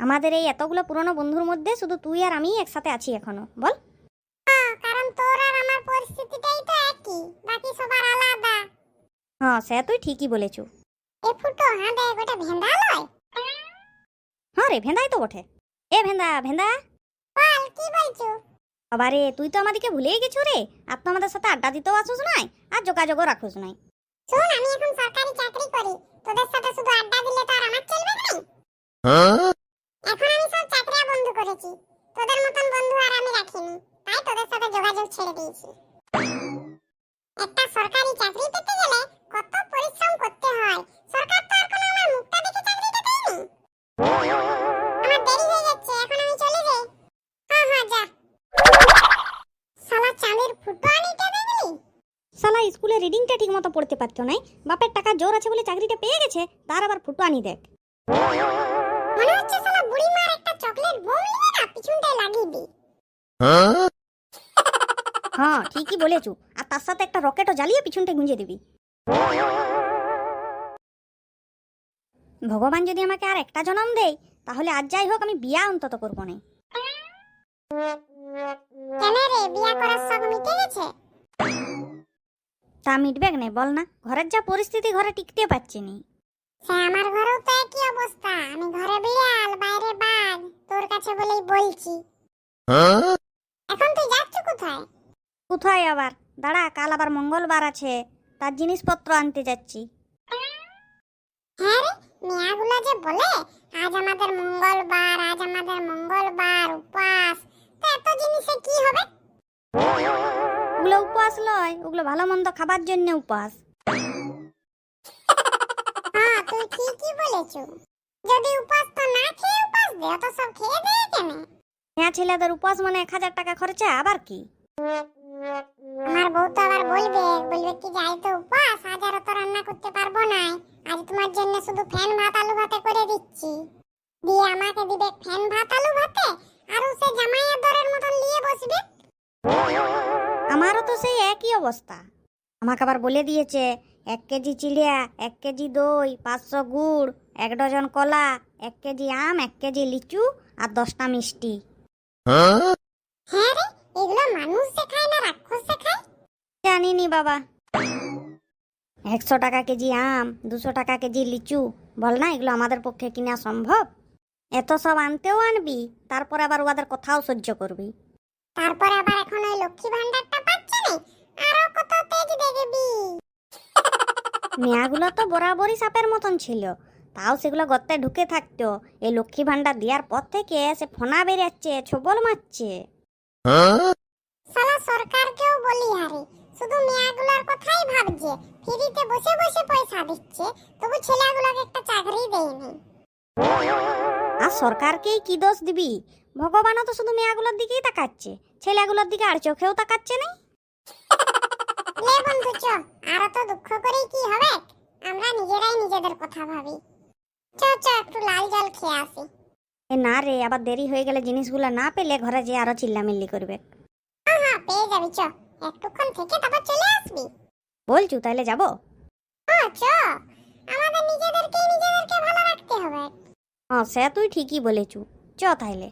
আমাদের এই এতগুলো পুরনো বন্ধুর মধ্যে শুধু তুই আর আমি একসাথে আছি এখনও বল। কারণ তোর আর আমার পরিস্থিতিটাই তো একই বাকি সবার আলাদা। হ্যাঁ সে তুই ঠিকই বলেছু। এ ফুটো হ্যাঁ দেখ ওটা ভেন্দা লয় হ্যাঁ রে ভেন্দাই তো বটে। এ ভেন্দা ভেন্দা। বল কি বলছো? বাবারে তুই তো আমাদেরকে ভুলেই গেছু রে। আর তো আমাদের সাথে আড্ডা দিতেও আসুস নাই আর যোগাযোগও রাখুস নাই। শোন আমি এখন সরকারি চাকরি করি। তোদের সাথে শুধু আড্ডা দিলে তো আর আমার চলবে না এখন আমি সব চাকরিয়া বন্ধ করেছি তোদের মতন বন্ধু আর আমি রাখিনি তাই তোদের সাথে দিয়েছি। একটা সরকারি চাকরি পেতে গেলে কত পরিশ্রম করতে হয়। সরকার তো আর কোনো আমার মুখটা দেখে চাকরিটা দেয়নি। আমার দেরি হয়ে যাচ্ছে এখন আমি চলে যাই। হ্যাঁ হ্যাঁ যা। শালা চাঁদের ফুটো আনিতে দেখলি শালা স্কুলে রিডিংটা ঠিক মতো পড়তে পারতো নাই। বাপের টাকা জোর আছে বলে চাকরিটা পেয়ে গেছে তার আবার ফুটো আনি দেখ। মনে হচ্ছে শালা বুড়ি মার একটা চকলেট বোম নিয়ে না পিছনটায় লাগিয়ে দিই। হ্যাঁ? ঠিকই বলেছ। আর তার সাথে একটা রকেটও জ্বালিয়ে পিছনটা গুঁজে দিবি। ভগবান যদি আমাকে আর একটা জন্ম দেয় তাহলে আজ যাই হোক আমি বিয়া অন্তত করব না। কেন রে? বিয়া করার শখ মিটে গেছে। তা মিটবে না বল না। ঘরের যা পরিস্থিতি ঘরে টিকতে পারছি নি। সে আমার ঘরেও তো একই অবস্থা। আমি ঘরে বিড়াল বাইরে বাঘ। তোর কাছে বলেই বলছি। কোথায় কোথায় আবার? দাঁড়া কাল আবার মঙ্গলবার আছে। তার জিনিসপত্র আনতে যাচ্ছি। হ্যাঁ রে মিয়াগুলো যে বলে আজ আমাদের মঙ্গলবার আজ আমাদের মঙ্গলবার উপাস। তো এত জিনিসে কি হবে? ওগুলো উপবাস লয় ওগুলো ভালো মন্দ খাবার জন্য উপবাস হ্যাঁ তুই ঠিকই বলেছ। যদি উপাস তো না খেয়ে উপাস দে অত সব খেয়ে দে কেন? হ্যাঁ ছেলেদের উপবাস মানে এক হাজার টাকা খরচা আবার কি? আমার বউ তো আবার বলবে বলবে কি যাই তো উপাস আজ আর তো রান্না করতে পারব না। আজ তোমার জন্য শুধু ফ্যান ভাত আলু ভাতে করে দিচ্ছি। দিয়ে আমাকে দিবে ফ্যান ভাত আলু ভাতে আর সে জামাইয়ের দরের মতন নিয়ে বসবে। আমারও তো সেই একই অবস্থা। আমাকে আবার বলে দিয়েছে এক কেজি চিড়িয়া এক কেজি দই পাঁচশো গুড় এক ডজন কলা এক কেজি আম এক কেজি লিচু আর দশটা মিষ্টি। হ্যাঁ রে এগুলো মানুষ শেখায় না রাক্ষস শেখায় জানিনি বাবা। একশো টাকা কেজি আম দুশো টাকা কেজি লিচু বল না এগুলো আমাদের পক্ষে কিনা সম্ভব? এত সব আনতেও আনবি তারপর আবার ওদের কথাও সহ্য করবি। তারপরে আবার এখন ওই লক্ষ্মী ভান্ডারটা পাচ্ছে আরও কত তেজ দেখবি। মেয়াগুলো তো বরাবরই সাপের মতন ছিল তাও সেগুলো গর্তে ঢুকে থাকতো। এই লক্ষ্মী ভান্ডার দেওয়ার পর থেকে সে ফোনা বেরাচ্ছে ছবল মারছে। সালা সরকারকেও বলি হারে শুধু মেয়াগুলোর কথাই ভাবছে। ফ্রিতে বসে বসে পয়সা দিচ্ছে তবু ছেলেগুলোকে একটা চাকরি দেয়নি। আর সরকারকেই কি দোষ দিবি? ভগবানও তো শুধু মেয়াগুলোর দিকেই তাকাচ্ছে। ছেলেগুলোর দিকে আর চোখেও তাকাচ্ছে না। লে বন্ধু চ আরও তো দুঃখ করেই কি হবে? আমরা নিজেরাই নিজেদের কথা ভাবি। চ চ একটু লাল জল খেয়ে আসি। এ না রে আবার দেরি হয়ে গেলে জিনিসগুলো না পেলে ঘরে যেয়ে আরও চিল্লামিল্লি করবে। হ্যাঁ পেয়ে যাবি চ। একটুক্ষণ থেকে তারপর চলে আসবি? বলছু তাহলে যাব। হ্যাঁ চ। আমাদের নিজেদেরকেই নিজেদেরকে ভালো রাখতে হবে। হ্যাঁ সে তুই ঠিকই বলেছু। চ তাইলে